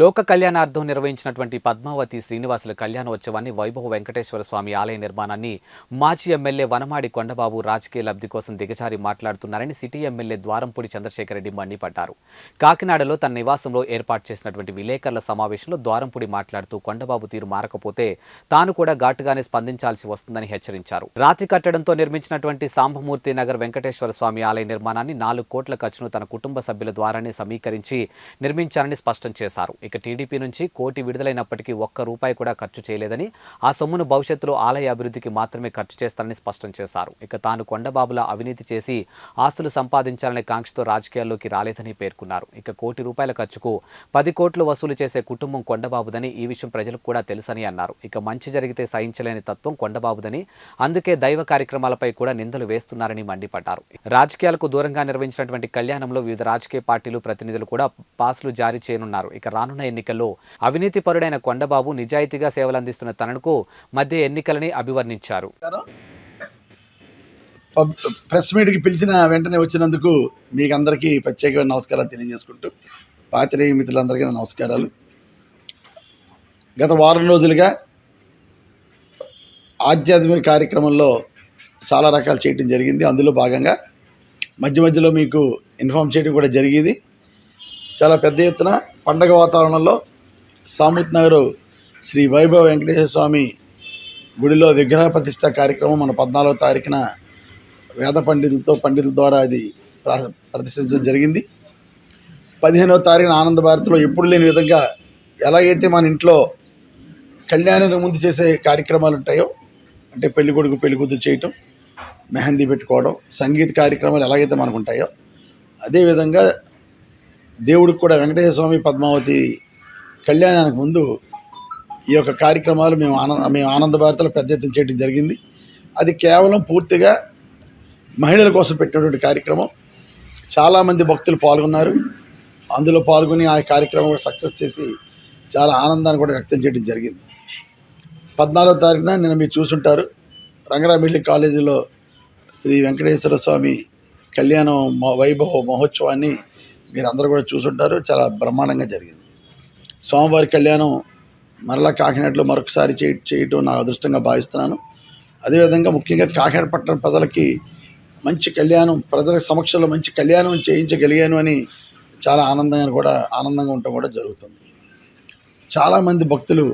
లోక కళ్యాణార్థం నిర్వహించినటువంటి పద్మావతి శ్రీనివాసుల కళ్యాణోత్సవాన్ని వైభవ వెంకటేశ్వర స్వామి ఆలయ నిర్మాణాన్ని మాజీ ఎమ్మెల్యే వనమాడి కొండబాబు రాజకీయ లబ్ధి కోసం దిగజారి మాట్లాడుతున్నారని సిటీ ఎమ్మెల్యే ద్వారంపూడి చంద్రశేఖర్ రెడ్డి మండిపడ్డారు. కాకినాడలో తన నివాసంలో ఏర్పాటు చేసినటువంటి విలేకరుల సమావేశంలో ద్వారంపూడి మాట్లాడుతూ కొండబాబు తీరు మారకపోతే తాను కూడా ఘాటుగానే స్పందించాల్సి వస్తుందని హెచ్చరించారు. రాతి కట్టడంతో నిర్మించినటువంటి సాంబమూర్తి నగర్ వెంకటేశ్వర స్వామి ఆలయ నిర్మాణాన్ని నాలుగు కోట్ల ఖర్చును తన కుటుంబ సభ్యుల ద్వారానే సమీకరించి నిర్మించారని స్పష్టం చేశారు. ఇక టీడీపీ నుంచి కోటి విడుదలైనప్పటికీ ఒక్క రూపాయి కూడా ఖర్చు చేయలేదని ఆ సొమ్మును భవిష్యత్తులో ఆలయ అభివృద్ధికి మాత్రమే ఖర్చు చేస్తారని స్పష్టం చేశారు. ఇక తాను కొండబాబుల అవినీతి చేసి ఆస్తులు సంపాదించాలనే కాంక్షతో రాజకీయాల్లోకి రాలేదని పేర్కొన్నారు. ఇక కోటి రూపాయల ఖర్చుకు పది కోట్లు వసూలు చేసే కుటుంబం కొండబాబుదని ఈ విషయం ప్రజలకు కూడా తెలుసని అన్నారు. ఇక మంచి జరిగితే సహించలేని తత్వం కొండబాబుదని అందుకే దైవ కార్యక్రమాలపై కూడా నిందలు వేస్తున్నారని మండిపడ్డారు. రాజకీయాలకు దూరంగా నిర్వహించినటువంటి కళ్యాణంలో వివిధ రాజకీయ పార్టీలు ప్రతినిధులు కూడా పాసులు జారీ చేయనున్నారు. ఇక రానున్న ఎన్నికల్లో. అవినీతి పరుడైన కొండబాబు నిజాయితీగా సేవలందిస్తున్న తనకు మధ్య ఎన్నికలని అభివర్ణించారు. పబ్ ప్రెస్ మీట్కి పిలిచిన వెంటనే వచ్చినందుకు మీకు అందరికీ ప్రత్యేకమైన నమస్కారాలు తెలియజేసుకుంటూ పాత్రికేయ మిత్రులందరికీ నా నమస్కారాలు. గత వారం రోజులుగా ఆధ్యాత్మిక కార్యక్రమంలో చాలా రకాలు చేయటం జరిగింది. అందులో భాగంగా మధ్య మధ్యలో మీకు ఇన్ఫామ్ చేయడం కూడా జరిగేది. చాలా పెద్ద ఎత్తున పండగ వాతావరణంలో సామూత్ నగర్ శ్రీ వైభవ వెంకటేశ్వర స్వామి గుడిలో విగ్రహ ప్రతిష్ట కార్యక్రమం మన పద్నాలుగో తారీఖున వేద పండితులతో పండితుల ద్వారా అది ప్ర- ప్రతిష్ఠించడం జరిగింది. పదిహేనవ తారీఖున ఆనంద భారత్లో ఎప్పుడు లేని విధంగా ఎలాగైతే మన ఇంట్లో కళ్యాణానికి ముందు చేసే కార్యక్రమాలు ఉంటాయో అంటే పెళ్ళి కొడుకు పెళ్ళి కూతురు చేయటం మెహందీ పెట్టుకోవడం సంగీత కార్యక్రమాలు ఎలాగైతే మనకు ఉంటాయో అదేవిధంగా దేవుడికి కూడా వెంకటేశ్వర స్వామి పద్మావతి కళ్యాణానికి ముందు ఈ యొక్క కార్యక్రమాలు మేము ఆనంద మేము ఆనంద భారతిలో పెద్ద ఎత్తున చేయడం జరిగింది. అది కేవలం పూర్తిగా మహిళల కోసం పెట్టినటువంటి కార్యక్రమం. చాలామంది భక్తులు పాల్గొన్నారు. అందులో పాల్గొని ఆ కార్యక్రమం కూడా సక్సెస్ చేసి చాలా ఆనందాన్ని కూడా వ్యక్తం చేయడం జరిగింది. పద్నాలుగో తారీఖున నిన్న మీరు చూసుంటారు. రంగరామిల్లి కాలేజీలో శ్రీ వెంకటేశ్వర స్వామి కళ్యాణం వైభవ మహోత్సవాన్ని మీరు అందరూ కూడా చూసుంటారు. చాలా బ్రహ్మాండంగా జరిగింది. స్వామివారి కళ్యాణం మరలా కాకినాడలో మరొకసారి చేయ చేయటం నా అదృష్టంగా భావిస్తున్నాను. అదేవిధంగా ముఖ్యంగా కాకినాడ పట్టణ ప్రజలకి మంచి కళ్యాణం ప్రజల సమక్షంలో మంచి కళ్యాణం చేయించగలిగాను అని చాలా ఆనందంగా కూడా ఆనందంగా ఉండటం కూడా జరుగుతుంది. చాలామంది భక్తులు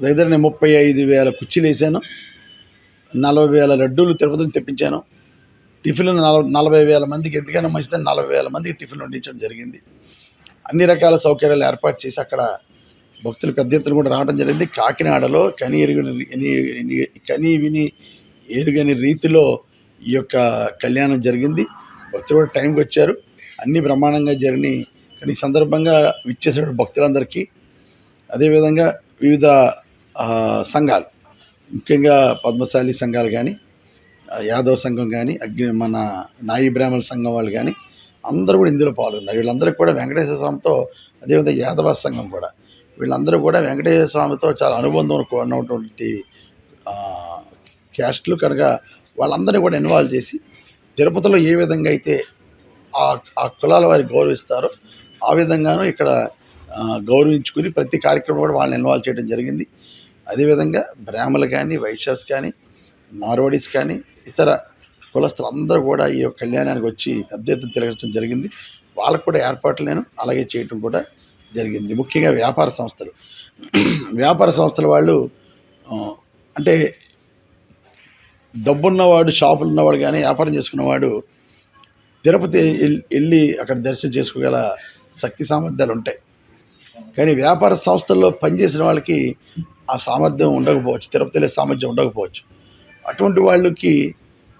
దగ్గర నేను ముప్పై ఐదు వేల కుర్చీలు వేసాను నలభై వేల లడ్డూలు తిరుపతిని తెప్పించాను. టిఫిన్లు నలభై వేల మందికి ఎందుకైనా మంచిదని నలభై వేల మందికి టిఫిన్ వండించడం జరిగింది. అన్ని రకాల సౌకర్యాలు ఏర్పాటు చేసి అక్కడ భక్తులు పెద్ద ఎత్తున కూడా రావడం జరిగింది. కాకినాడలో కని ఎరుగని కని విని ఎరుగని రీతిలో ఈ యొక్క కళ్యాణం జరిగింది. భక్తులు కూడా టైంకి వచ్చారు. అన్ని బ్రహ్మాండంగా జరిగినాయి కానీ ఈ సందర్భంగా విచ్చేసిన భక్తులందరికీ అదేవిధంగా వివిధ సంఘాలు ముఖ్యంగా పద్మశాలి సంఘాలు కానీ యాదవ సంఘం కానీ అగ్ని మన నాయి బ్రాహ్మణ సంఘం వాళ్ళు కానీ అందరూ కూడా ఇందులో పాల్గొన్నారు. వీళ్ళందరికీ కూడా వెంకటేశ్వర స్వామితో అదేవిధంగా యాదవ సంఘం కూడా. వీళ్ళందరూ కూడా వెంకటేశ్వర స్వామితో చాలా అనుబంధం ఉన్నటువంటి క్యాస్ట్లు కనుక వాళ్ళందరినీ కూడా ఇన్వాల్వ్ చేసి తిరుపతిలో ఏ విధంగా అయితే ఆ ఆ కులాల వారి గౌరవిస్తారో ఆ విధంగానూ ఇక్కడ గౌరవించుకుని ప్రతి కార్యక్రమం కూడా వాళ్ళని ఇన్వాల్వ్ చేయడం జరిగింది. అదేవిధంగా బ్రాహ్మలు కానీ వైశ్యాస్ కానీ మార్వాడీస్ కానీ ఇతర కులస్తులు అందరూ కూడా ఈ యొక్క కళ్యాణానికి వచ్చి పెద్ద ఎత్తున తిరగడం జరిగింది. వాళ్ళకు కూడా ఏర్పాట్లు నేను అలాగే చేయటం కూడా జరిగింది. ముఖ్యంగా వ్యాపార సంస్థలు. వ్యాపార సంస్థల వాళ్ళు అంటే డబ్బున్నవాడు షాపులు ఉన్నవాడు కానీ వ్యాపారం చేసుకున్నవాడు తిరుపతి వెళ్ళి అక్కడ దర్శనం చేసుకోగల శక్తి సామర్థ్యాలు ఉంటాయి. కానీ వ్యాపార సంస్థల్లో పనిచేసిన వాళ్ళకి ఆ సామర్థ్యం ఉండకపోవచ్చు తిరుపతి వెళ్ళే సామర్థ్యం ఉండకపోవచ్చు. అటువంటి వాళ్ళకి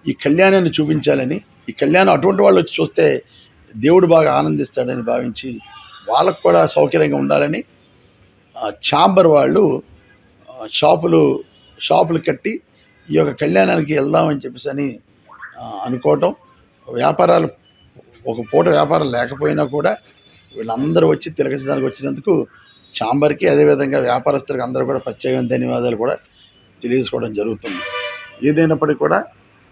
ఈ కళ్యాణాన్ని చూపించాలని ఈ కళ్యాణం అటువంటి వాళ్ళు వచ్చి చూస్తే దేవుడు బాగా ఆనందిస్తాడని భావించి వాళ్ళకు కూడా సౌకర్యంగా ఉండాలని ఛాంబర్ వాళ్ళు షాపులు షాపులు కట్టి ఈ యొక్క కళ్యాణానికి వెళ్దామని చెప్పేసి అని అనుకోవటం. వ్యాపారాలు ఒక పూట వ్యాపారం లేకపోయినా కూడా వీళ్ళందరూ వచ్చి తిలకించడానికి వచ్చినందుకు ఛాంబర్కి అదేవిధంగా వ్యాపారస్తులకు అందరూ కూడా ప్రత్యేకమైన ధన్యవాదాలు కూడా తెలియజేసుకోవడం జరుగుతుంది. ఏదైనప్పటికీ కూడా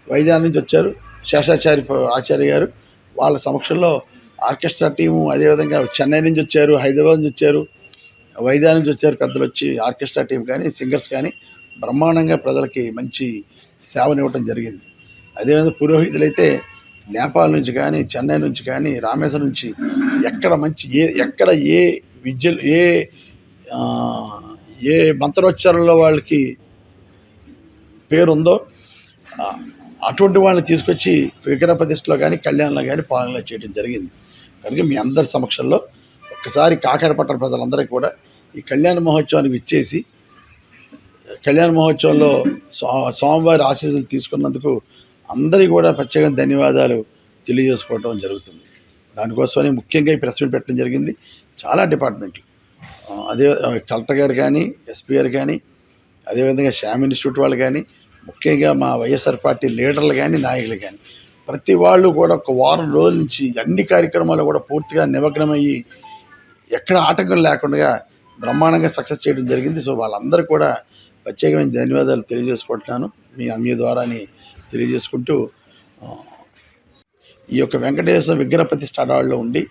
వైజాగ్ నుంచి వచ్చారు. శేషాచారి ఆచార్య గారు వాళ్ళ సమక్షంలో ఆర్కెస్ట్రా టీము అదేవిధంగా చెన్నై నుంచి వచ్చారు హైదరాబాద్ నుంచి వచ్చారు వైజాగ్ నుంచి వచ్చారు పెద్దలు వచ్చి ఆర్కెస్ట్రా టీం కానీ సింగర్స్ కానీ బ్రహ్మాండంగా ప్రజలకి మంచి సేవనివ్వటం జరిగింది. అదేవిధంగా పురోహితులైతే నేపాల్ నుంచి కానీ చెన్నై నుంచి కానీ రామేశ్వరం నుంచి ఎక్కడ మంచి ఏ ఎక్కడ ఏ విద్యలు ఏ ఏ మంత్రోచ్చారణలో వాళ్ళకి పేరుందో అటువంటి వాళ్ళని తీసుకొచ్చి విగ్రహ ప్రతిష్టలో కానీ కళ్యాణంలో కానీ పాలన చేయడం జరిగింది. కనుక మీ అందరి సమక్షంలో ఒక్కసారి కాకాడ పట్టణ ప్రజలందరికీ కూడా ఈ కళ్యాణ మహోత్సవానికి ఇచ్చేసి కళ్యాణ మహోత్సవంలో స్వామివారి ఆశీస్సులు తీసుకున్నందుకు అందరికీ కూడా ప్రత్యేకంగా ధన్యవాదాలు తెలియజేసుకోవడం జరుగుతుంది. దానికోసమని ముఖ్యంగా ఈ ప్రెస్ మీట్ పెట్టడం జరిగింది. చాలా డిపార్ట్మెంట్లు. అదే కలెక్టర్ గారు కానీ ఎస్పీ గారు కానీ అదేవిధంగా శ్యామ్ ఇన్స్టిట్యూట్ వాళ్ళు కానీ ముఖ్యంగా మా వైఎస్ఆర్ పార్టీ లీడర్లు కానీ నాయకులు కానీ ప్రతి వాళ్ళు కూడా ఒక వారం రోజుల నుంచి అన్ని కార్యక్రమాలు కూడా పూర్తిగా నిమగ్నమయ్యి ఎక్కడ ఆటంకం లేకుండా బ్రహ్మాండంగా సక్సెస్ చేయడం జరిగింది. సో వాళ్ళందరూ కూడా ప్రత్యేకమైన ధన్యవాదాలు తెలియజేసుకుంటున్నాను. మీ మీ ద్వారాని తెలియజేసుకుంటూ ఈ యొక్క వెంకటేశ్వర విగ్రహ ప్రతిష్ట అడవాళ్ళలో ఉండి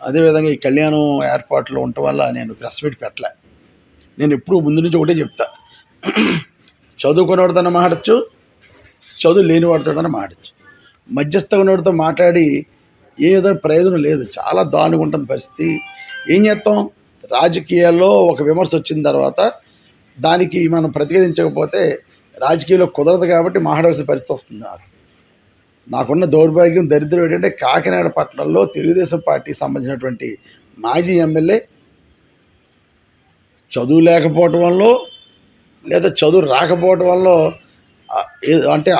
అదేవిధంగా ఈ కళ్యాణం ఏర్పాట్లో ఉండటం వల్ల నేను ప్రెస్ మీట్ పెట్టలే. నేను ఎప్పుడూ ముందు నుంచి ఒకటే చెప్తా. చదువుకునేవాడితో మాట్లాడచ్చు చదువు లేనివాడితో మాట్లాడచ్చు. మధ్యస్థ ఉన్నవాడితో మాట్లాడి ఏ ప్రయోజనం లేదు చాలా దారుణంగా ఉంటుంది పరిస్థితి. ఏం చేస్తాం? రాజకీయాల్లో ఒక విమర్శ వచ్చిన తర్వాత దానికి మనం ప్రతిఘటించకపోతే రాజకీయాల్లో కుదరదు కాబట్టి మాట్లాడాల్సిన పరిస్థితి వస్తుంది నాకు. నాకున్న దౌర్భాగ్యం దరిద్రం ఏంటంటే కాకినాడ పట్టణంలో తెలుగుదేశం పార్టీకి సంబంధించినటువంటి మాజీ ఎమ్మెల్యే చదువు లేకపోవటం వల్ల లేదా చదువు రాకపోవటం వల్ల ఏ- అంటే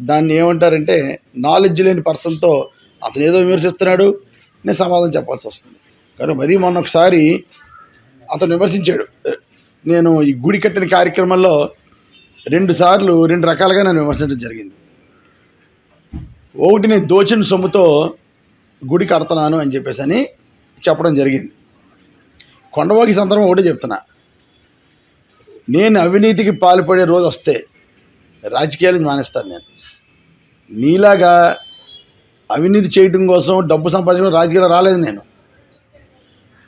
దాన్ని ఏమంటారంటే నాలెడ్జ్ లేని పర్సన్తో అతను ఏదో విమర్శిస్తున్నాడు నేను సమాధానం చెప్పాల్సి వస్తుంది. కానీ మరీ మొన్న ఒకసారి అతను విమర్శించాడు. నేను ఈ గుడి కట్టిన కార్యక్రమంలో రెండు సార్లు రెండు రకాలుగా నన్ను విమర్శించడం జరిగింది. ఒకటి నేను దోచిన సొమ్ముతో గుడి కడుతున్నాను అని చెప్పేసి అని చెప్పడం జరిగింది. కొండవాకి సందర్భం ఒకటే చెప్తున్నా. నేను అవినీతికి పాల్పడే రోజు వస్తే రాజకీయాలు మానేస్తాను నేను. నీలాగా అవినీతి చేయడం కోసం డబ్బు సంపాదించడం రాజకీయాలు రాలేదు నేను.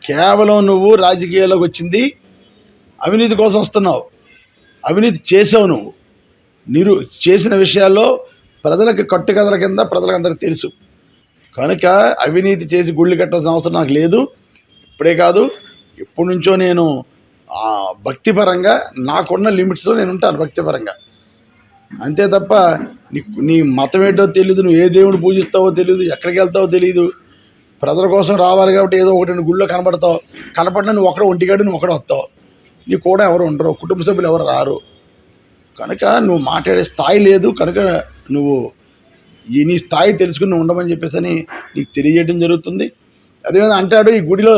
కేవలం నువ్వు రాజకీయాల్లోకి వచ్చింది అవినీతి కోసం వస్తున్నావు. అవినీతి చేసావు నువ్వు. నిరు చేసిన విషయాల్లో ప్రజలకు కట్టుకథల కింద ప్రజలకందరికి తెలుసు. కనుక అవినీతి చేసి గుళ్ళు కట్టాల్సిన అవసరం నాకు లేదు. ఇప్పుడే కాదు ఎప్పటి నుంచో నేను భక్తిపరంగా నాకున్న లిమిట్స్లో నేను ఉంటాను భక్తిపరంగా. అంతే తప్ప నీ నీ మతం ఏంటో తెలియదు నువ్వు ఏ దేవుడు పూజిస్తావో తెలియదు ఎక్కడికి వెళ్తావో తెలియదు ప్రజల కోసం రావాలి కాబట్టి ఏదో ఒకటి రెండు గుళ్ళో కనబడతావు. కనపడినా నువ్వు ఒకడ ఒంటిగాడు నువ్వు ఒకడే వస్తావు. నీ కూడా ఎవరు ఉండరు కుటుంబ సభ్యులు ఎవరు రారు. కనుక నువ్వు మాట్లాడే స్థాయి లేదు కనుక నువ్వు ఈ నీ స్థాయి తెలుసుకుని ఉండమని చెప్పేసి అని నీకు తెలియజేయడం జరుగుతుంది. అదేవిధంగా అంటాడు ఈ గుడిలో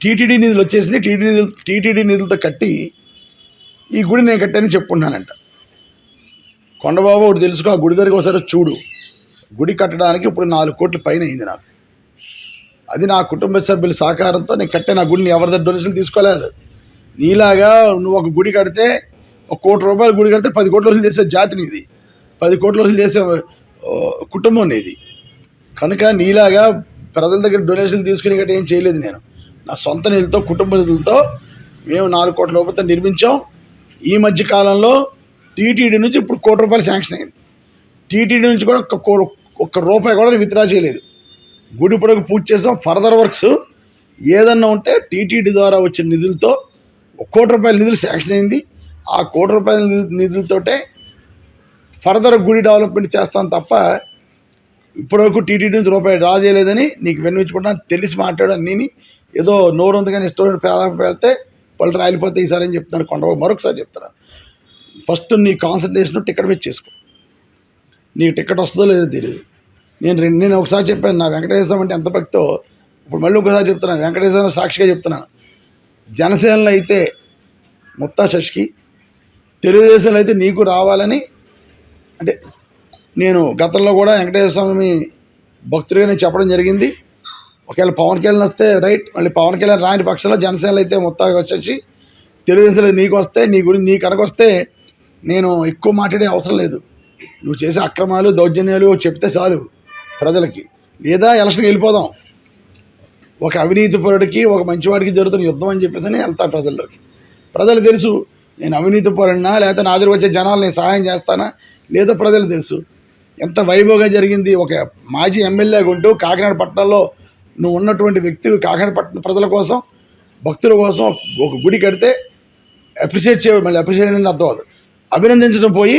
టీటీడీ నిధులు వచ్చేసింది టీటీడీ నిధులు టీటీడీ నిధులతో కట్టి ఈ గుడి నేను కట్టానని చెప్పుకున్నానంట కొండబాబు ఒకటి తెలుసుకో ఆ గుడి దగ్గరికి ఒకసారి చూడు. గుడి కట్టడానికి ఇప్పుడు నాలుగు కోట్ల పైన అయింది నాకు. అది నా కుటుంబ సభ్యుల సహకారంతో నేను కట్టే నా గుడిని ఎవరి దగ్గర డొనేషన్ తీసుకోలేదు. నీలాగా నువ్వు ఒక గుడి కడితే ఒక కోటి రూపాయలు గుడి కడితే పది కోట్ల వసూలు చేసే జాతి నీది. పది కోట్ల వసూలు చేసే కుటుంబం నీది. కనుక నీలాగా ప్రజల దగ్గర డొనేషన్ తీసుకుని గట్రా ఏం చేయలేదు నేను. నా సొంత నిధులతో కుటుంబ నిధులతో మేము నాలుగు కోట్ల రూపాయలతో నిర్మించాం. ఈ మధ్య కాలంలో టీటీడీ నుంచి ఇప్పుడు కోటి రూపాయలు శాంక్షన్ అయింది. టీటీడీ నుంచి కూడా ఒక్క ఒక్క రూపాయి కూడా విత్డ్రా చేయలేదు. గుడి పొడకు పూజ చేసాం ఫర్దర్ వర్క్స్ ఏదన్నా ఉంటే టీటీడీ ద్వారా వచ్చిన నిధులతో ఒక కోటి రూపాయల నిధులు శాంక్షన్ అయింది. ఆ కోటి రూపాయల నిధులతోటే ఫర్దర్ గుడి డెవలప్మెంట్ చేస్తాం తప్ప ఇప్పటివరకు టీటీడీ నుంచి రూపాయి డ్రా చేయలేదని నీకు విన్నవించుకుంటా తెలిసి మాట్లాడు అన్నీ ఏదో నోరు ఉంది కానీ ఇష్టమైన పేరం వెళ్తే పళ్ళు రాలిపోతే ఈసారి అని చెప్తున్నాను కొండ మరొకసారి చెప్తున్నాను ఫస్ట్ నీ కాన్సన్ట్రేషన్ టికెట్ మీద చేసుకో. నీకు టికెట్ వస్తుందో లేదో తెలియదు నేను రెండు నేను ఒకసారి చెప్పాను నా వెంకటేశ్వరం అంటే ఎంత భక్తో? ఇప్పుడు మళ్ళీ ఒకసారి చెప్తున్నాను వెంకటేశ్వరం సాక్షిగా చెప్తున్నాను జనసేనలో అయితే ముత్తా శశికి తెలుగుదేశంలో అయితే నీకు రావాలని అంటే నేను గతంలో కూడా వెంకటేశ్వర స్వామి భక్తుడిగా నేను చెప్పడం జరిగింది. ఒకవేళ పవన్ కళ్యాణ్ వస్తే రైట్ మళ్ళీ పవన్ కళ్యాణ్ రాని పక్షంలో జనసేనలు అయితే మొత్తానికి వచ్చేసి తెలుగుదేశంలో నీకు వస్తే నీ గురించి నీ కనుక నేను ఎక్కువ మాట్లాడే అవసరం లేదు. నువ్వు చేసే అక్రమాలు దౌర్జన్యాలు చెప్తే చాలు ప్రజలకి. లేదా ఎలక్షన్కి వెళ్ళిపోదాం. ఒక అవినీతి పరుడికి ఒక మంచివాడికి జరుగుతున్న యుద్ధం అని చెప్పేసి నేను వెళ్తారు ప్రజల్లోకి. ప్రజలు తెలుసు నేను అవినీతి పరుడినా లేకపోతే నా దగ్గర వచ్చే జనాలు నేను సహాయం చేస్తానా? లేదో ప్రజలు తెలుసు. ఎంత వైభవంగా జరిగింది. ఒక మాజీ ఎమ్మెల్యేగా ఉంటూ కాకినాడ పట్టణంలో నువ్వు ఉన్నటువంటి వ్యక్తి కాకినాడ పట్టణ ప్రజల కోసం భక్తుల కోసం ఒక గుడి కడితే అప్రిషియేట్ చేయ మళ్ళీ అప్రిషియేట్ అనేది అర్థం అవుతుంది అభినందించడం పోయి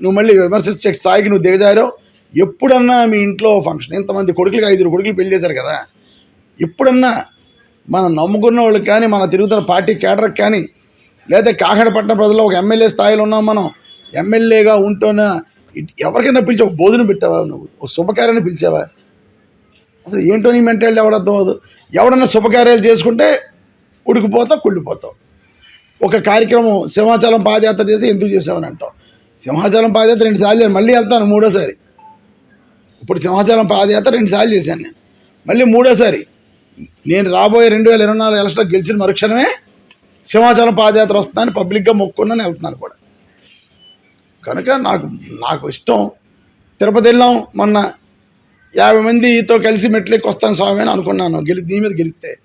నువ్వు మళ్ళీ విమర్శించే స్థాయికి నువ్వు దిగజారావు. ఎప్పుడన్నా మీ ఇంట్లో ఫంక్షన్ ఇంతమంది కొడుకులకి ఐదుగురు కొడుకులు పెళ్ళి చేశారు కదా. ఎప్పుడన్నా మనం నమ్ముకున్న వాళ్ళకి కానీ మన తిరుగుతున్న పార్టీ కేటర్కి కానీ లేదా కాకడపట్నం ప్రజల్లో ఒక ఎమ్మెల్యే స్థాయిలో ఉన్నాం మనం ఎమ్మెల్యేగా ఉంటున్న ఇట్- ఎవరికైనా పిలిచావు? భోజనం పెట్టావా నువ్వు? ఒక శుభకార్యాన్ని పిలిచావా? అసలు ఏంటో నీ మెంటాలిటీ ఎవడర్థం అవ్వదు. ఎవడన్నా శుభకార్యాలు చేసుకుంటే ఉడికిపోతావు కుళ్ళిపోతావు. ఒక కార్యక్రమం సింహాచలం పాదయాత్ర చేసి ఎందుకు చేసామని అంటావు. సింహాచలం పాదయాత్ర రెండు సార్లు మళ్ళీ వెళ్తాను మూడోసారి. ఇప్పుడు సింహాచలం పాదయాత్ర రెండు సార్లు చేశాను నేను. మళ్ళీ మూడోసారి. నేను రాబోయే రెండు వేల ఇరవై నాలుగు ఎలక్షన్లో గెలిచిన మరుక్షణమే సింహాచలం పాదయాత్ర వస్తుందని పబ్లిక్గా మొక్కున్నాను వెళ్తున్నాను కూడా. కనుక నాకు నాకు ఇష్టం. తిరుపతి వెళ్ళాం మొన్న యాభై మందితో కలిసి మెట్లెక్కి వస్తాను స్వామి అని అనుకున్నాను. గెలి దీని మీద గెలిస్తే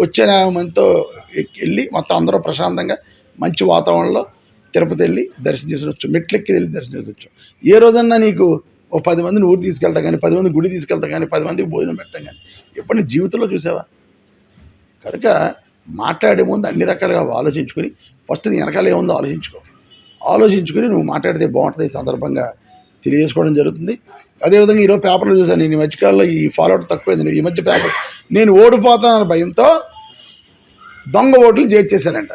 వచ్చే యాభై మందితో ఎక్కి- వెళ్ళి మొత్తం అందరూ ప్రశాంతంగా మంచి వాతావరణంలో తిరుపతి వెళ్ళి దర్శనం చేసి వచ్చు. మెట్లెక్కి వెళ్ళి దర్శనం చేసి వచ్చు. ఏ రోజన్నా నీకు ఓ పది మందిని ఊరు తీసుకెళ్తాం కానీ పది మంది గుడి తీసుకెళ్తా కానీ పది మందికి భోజనం పెట్టాం కానీ ఎప్పుడు నీ జీవితంలో చూసావా? కనుక మాట్లాడే ముందు అన్ని రకాలుగా ఆలోచించుకొని ఫస్ట్ నీ వెనకాల ఏముందో ఆలోచించుకో. ఆలోచించుకొని నువ్వు మాట్లాడితే బాగుంటుంది ఈ సందర్భంగా తెలియజేసుకోవడం జరుగుతుంది. అదేవిధంగా ఈరోజు పేపర్లో చూసాను నేను ఈ మధ్యకాలంలో ఈ ఫాలోఅప్ తక్కువైంది. ఈ మధ్య పేపర్ నేను ఓడిపోతానన్న భయంతో దొంగ ఓట్లు చేర్చేశానంట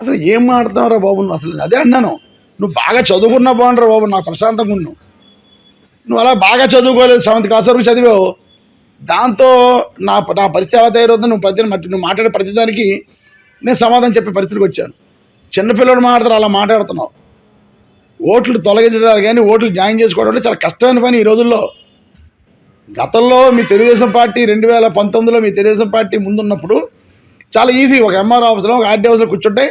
అసలు ఏం మాట్లాడతావురా బాబు నువ్వు? అసలు అదే అన్నాను. నువ్వు బాగా చదువుకున్నా బాగుండరా బాబు నాకు ప్రశాంతంగా ఉన్నావు నువ్వు అలా బాగా చదువుకోలేదు సెవెంత్ క్లాస్ వరకు చదివావు. దాంతో నా నా పరిస్థితి ఎలా తయారవుతుందో నువ్వు ప్రతి మట్టి నువ్వు మాట్లాడే ప్రతిదానికి నేను సమాధానం చెప్పే పరిస్థితికి వచ్చాను. చిన్నపిల్లడు మాట్లాడతారు అలా మాట్లాడుతున్నావు. ఓట్లు తొలగించడానికి కానీ ఓట్లు జాయిన్ చేసుకోవడం అంటే చాలా కష్టమైన పని ఈ రోజుల్లో. గతంలో మీ తెలుగుదేశం పార్టీ రెండు వేల పంతొమ్మిదిలో మీ తెలుగుదేశం పార్టీ ముందున్నప్పుడు చాలా ఈజీ. ఒక ఎంఆర్ ఆఫీస్లో ఒక ఆర్డీ ఆఫీస్లో కూర్చుంటే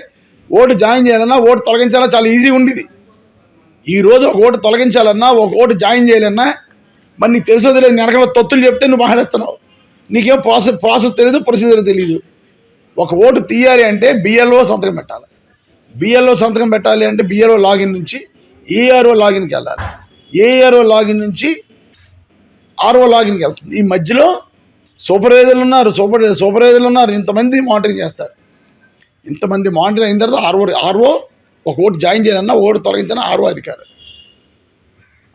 ఓటు జాయిన్ చేయాలన్నా ఓటు తొలగించాలన్నా చాలా ఈజీ ఉండేది. ఈ రోజు ఒక ఓటు తొలగించాలన్నా ఒక ఓటు జాయిన్ చేయాలన్నా మరి నీకు తెలుసో తెలియదు వెనకాల తొత్తులు చెప్తే నువ్వు మాట్లాడుస్తున్నావు నీకేం ప్రాసెస్ ప్రాసెస్ తెలియదు ప్రొసీజర్ తెలియదు ఒక ఓటు తీయాలి అంటే బిఎల్ఓ సంతకం పెట్టాలి. బిఎల్ఓ సంతకం పెట్టాలి అంటే బిఎల్ఓ లాగిన్ నుంచి ఏఆర్ఓ లాగిన్కి వెళ్ళాలి. ఏఆర్ఓ లాగిన్ నుంచి ఆర్ఓ లాగిన్కి వెళ్తుంది. ఈ మధ్యలో సూపర్వైజర్లు ఉన్నారు సూపర్ సూపర్వైజర్లు ఉన్నారు ఇంతమంది మానిటరింగ్ చేస్తారు. ఇంతమంది మానిటరింగ్ అయిన తర్వాత ఆర్ఓ ఆర్ఓ ఒక ఓటు జాయిన్ చేయాలన్నా ఓటు తొలగించిన ఆర్ఓ అధికారి.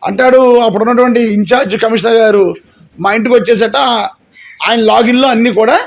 అంటాడు అప్పుడు ఉన్నటువంటి ఇన్ఛార్జ్ కమిషనర్ గారు మా ఇంటికి వచ్చేసట ఆయన లాగిన్లో అన్నీ కూడా